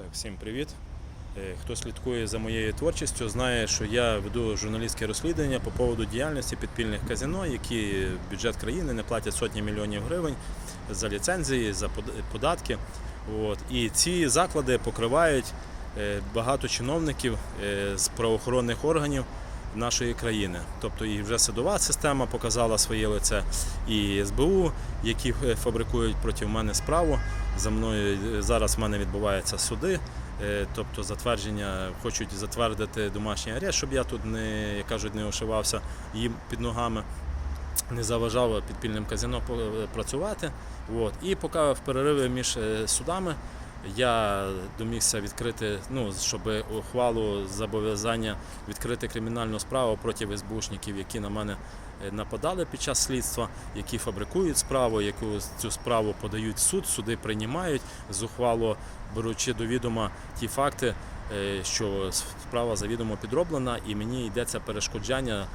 Так, всім привіт. Е, Хто слідкує за моєю творчістю, знає, що я веду журналістське розслідування по поводу діяльності підпільних казино, які бюджет країни не платять сотні мільйонів гривень за ліцензії, за под- податки. От. І ці заклади покривають е, багато чиновників е, з правоохоронних органів нашої країни. Тобто і вже судова система показала своє лице, і СБУ, які фабрикують проти мене справу. За мною е, зараз в мене відбуваються суди. Е, Тобто затвердження хочуть затвердити домашній арешт, щоб я тут не як кажуть, не ошивався їм під ногами, не заважав підпільним казино е, працювати. От. І поки в перериві між судами я домігся відкрити, ну щоб ухвалу зобов'язання відкрити кримінальну справу проти СБУшників, які на мене е, нападали під час слідства, які фабрикують справу, яку цю справу подають в суд, суди приймають зухвало беручи до відома ті факти, е, що справа завідомо підроблена, і мені йдеться перешкоджання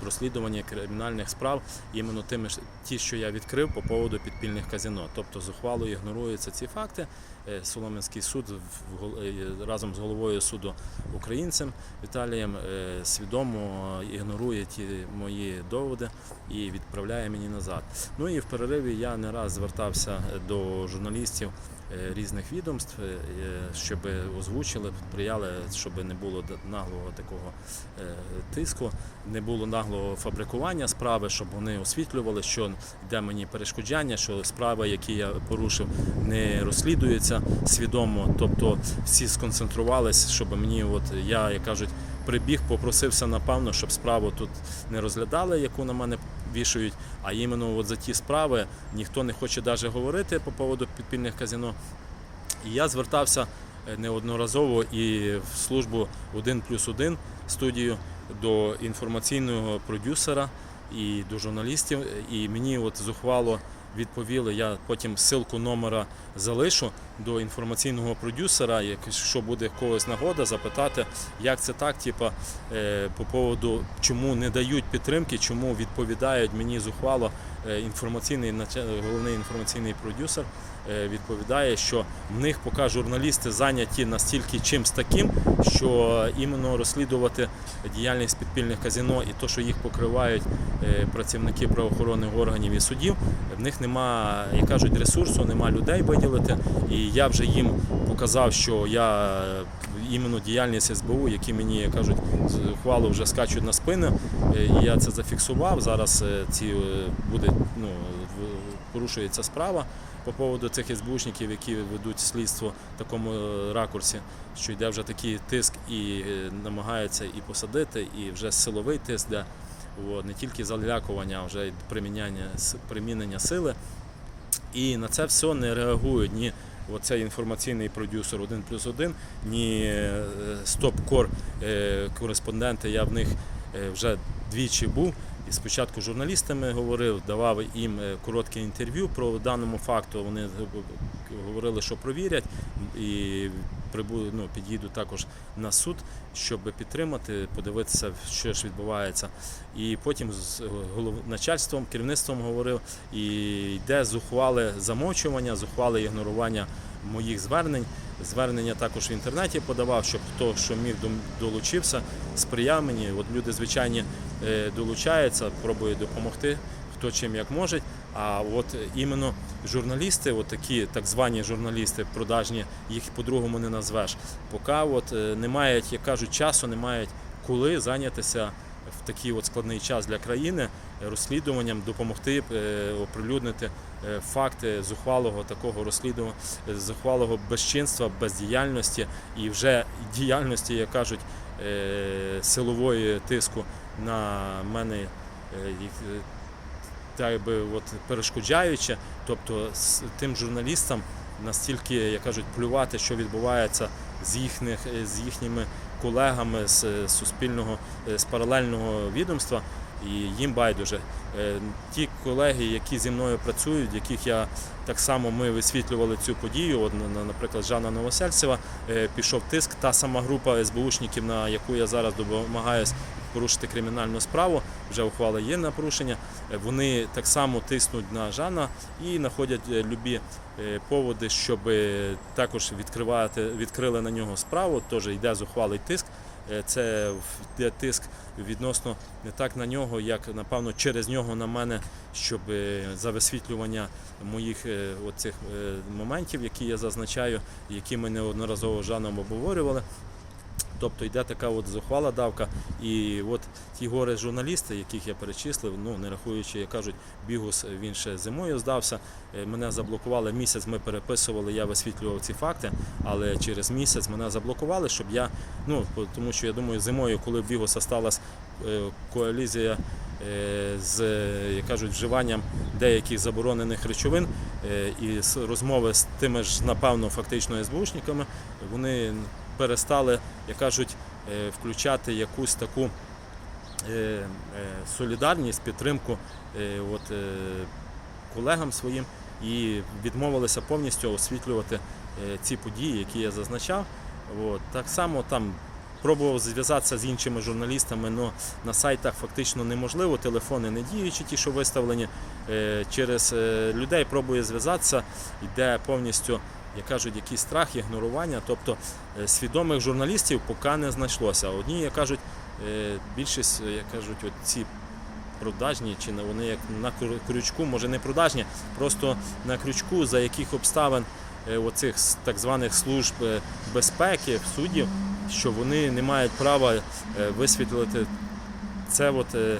в розслідуванні кримінальних справ іменно тими ті, що я відкрив по поводу підпільних казино. Тобто зухвало ігноруються ці факти. Е, Солом'янський суд е, разом з головою суду українцем Віталієм е, свідомо ігнорує ті мої доводи і відправляє мені назад. Ну і в перериві я не раз звертався до журналістів е, різних відомств, е, щоб озвучили, сприяли, щоб не було наглого такого е, тиску, не було наглого фабрикування справи, щоб вони освітлювали, що йде мені перешкоджання, що справи, які я порушив, не розслідуються свідомо. Тобто всі сконцентрувались, щоб мені, от я, як кажуть, прибіг, попросився напевно, щоб справу тут не розглядали, яку на мене вішають, а іменно от за ті справи ніхто не хоче навіть говорити по поводу підпільних казино. І я звертався е, неодноразово і в службу 1 плюс 1 студію до інформаційного продюсера і до журналістів. І мені от зухвало відповіли. Я потім ссылку номера залишу до інформаційного продюсера, якщо буде когось нагода, запитати, як це так, типа, е, по поводу, чому не дають підтримки, чому відповідають мені зухвало е, інформаційний головний інформаційний продюсер е, відповідає, що в них поки журналісти зайняті настільки чимсь таким, що іменно розслідувати діяльність підпільних казино і то, що їх покривають працівники правоохоронних органів і судів, в них нема, як кажуть, ресурсу, нема людей виділити. І я вже їм показав, що я е, іменно діяльність СБУ, які мені кажуть, з ухвалу вже скачуть на спину. е, я це зафіксував. Зараз е, ці буде ну, порушується справа по поводу цих СБУшників, які ведуть слідство в такому ракурсі, що йде вже такий тиск і намагаються і посадити, і вже силовий тиск, де от, не тільки залякування, а вже й приміняння примінення сили. І на це все не реагують ні оцей інформаційний продюсер 1 плюс 1, ні е, стоп-кор е, кореспонденти. Я в них е, вже двічі був. І спочатку журналістами говорив, давав їм коротке інтерв'ю про даному факту. Вони говорили, що провірять і прибуду, ну, під'їду також на суд, щоб підтримати, подивитися, що ж відбувається. І потім з голов... начальством, керівництвом говорив, і йде зухвале замовчування, зухвале ігнорування моїх звернень. Звернення також в інтернеті подавав, щоб хто що міг долучився, сприяв мені. От люди звичайні е, долучаються, пробують допомогти, хто чим як може. А от іменно журналісти, от такі так звані журналісти, продажні, їх по-другому не назвеш. Поки от е, не мають, як кажуть, часу, не мають коли зайнятися в такий от складний час для країни розслідуванням, допомогти е, оприлюднити е, факти зухвалого такого розслідування, зухвалого безчинства, бездіяльності і вже діяльності, як кажуть, силової тиску на мене. Так би от перешкоджаючи, тобто з тим журналістам настільки, як кажуть, плювати, що відбувається з їхніх з їхніми колегами з е, суспільного е, з паралельного відомства, і їм байдуже. Е, Ті колеги, які зі мною працюють, яких я так само ми висвітлювали цю подію. От, на- на- наприклад, Жанна Новосельцева пішов тиск, та сама група СБУшників, на яку я зараз домагаюсь порушити кримінальну справу. Вже ухвала є на порушення. Е, Вони так само тиснуть на Жана і знаходять е, любі е, поводи, щоб також відкривати, відкрили на нього справу. Теж йде зухвалий тиск. Це йде тиск відносно не так на нього, як напевно через нього на мене, щоб за висвітлювання моїх оцих моментів, які я зазначаю, які ми неодноразово Жаном обговорювали. Тобто йде така от зухвала давка, і от ті гори журналісти, яких я перечислив, ну не рахуючи, як кажуть, бігус він ще зимою здався. Е, Мене заблокували місяць. Ми переписували, я висвітлював ці факти, але через місяць мене заблокували, щоб я ну тому, що я думаю, зимою, коли в бігуса сталася е, коалізія е, з як кажуть, вживанням деяких заборонених речовин і розмови з тими ж, напевно, фактично СБУшниками, вони перестали, як кажуть, е, включати якусь таку е, е, солідарність, підтримку от, колегам своїм і відмовилися повністю освітлювати ці події, які я зазначав. От. Так само там пробував зв'язатися з іншими журналістами, але на сайтах фактично неможливо, телефони не діючі, ті, що виставлені. Через людей пробує зв'язатися, йде повністю, як кажуть, якийсь страх, ігнорування. Тобто е, свідомих журналістів поки не знайшлося. Одні, як кажуть, е, більшість, як кажуть, от ці продажні, чи не- вони як на крю- крючку, може не продажні, просто на крючку, за яких обставин е, оцих так званих служб е, безпеки, суддів, що вони не мають права е, висвітлити це от, е,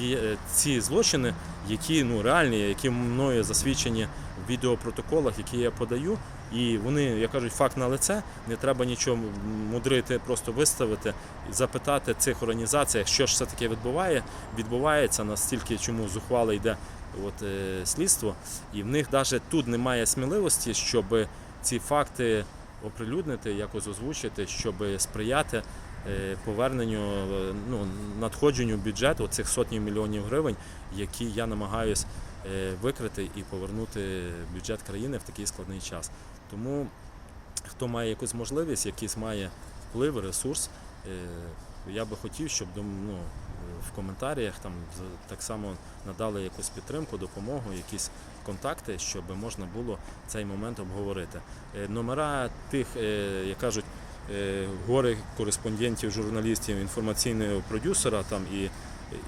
е, е, ці злочини, які ну, реальні, які мною засвідчені відеопротоколах, які я подаю. І вони, як кажуть, факт на лице, не треба нічого мудрити, просто виставити і запитати цих організаціях, що ж все таки відбуває, відбувається, настільки чому зухвало йде от, е, слідство. І в них навіть тут немає сміливості, щоб ці факти оприлюднити, якось озвучити, щоб сприяти е, поверненню, е, ну, надходженню бюджету цих сотні мільйонів гривень, які я намагаюсь викрити і повернути бюджет країни в такий складний час. Тому хто має якусь можливість, якийсь має вплив, ресурс, е, я би хотів, щоб ну, в коментарях там так само надали якусь підтримку, допомогу, якісь контакти, щоб можна було цей момент обговорити. Е, Номера тих, е, як кажуть, е, гори кореспондентів, журналістів, інформаційного продюсера там і,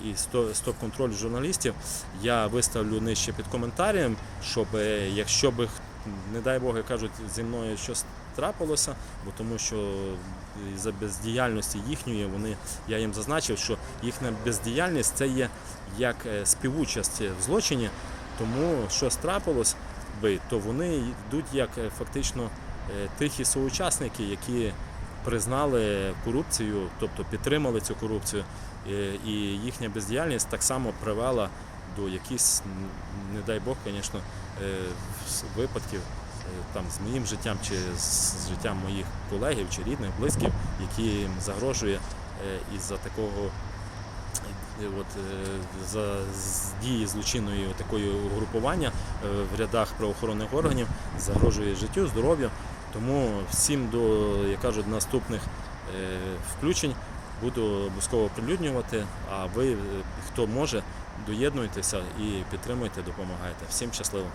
і стоп-контроль журналістів я виставлю нижче під коментарем, щоб е, якщо би не дай Бог, кажуть, зі мною щось трапилося, бо тому що за бездіяльності їхньої вони я їм зазначив, що їхня бездіяльність це є як е, співучасть в злочині, тому щось трапилось би, то вони йдуть як е, фактично е, тихі соучасники, які признали корупцію, тобто підтримали цю корупцію, е, і їхня бездіяльність так само привела до якихось, не дай Бог, звісно, е, випадків е, там з моїм життям чи з життям моїх колегів чи рідних, близьких, які загрожує е, із-за такого от, за дії злочинної такої угрупування в рядах правоохоронних органів загрожує життю, здоров'ю. Тому всім до, як кажуть, наступних е, включень буду обов'язково оприлюднювати. А ви, е, хто може, доєднуйтеся і підтримуйте, допомагайте. Всім щасливо!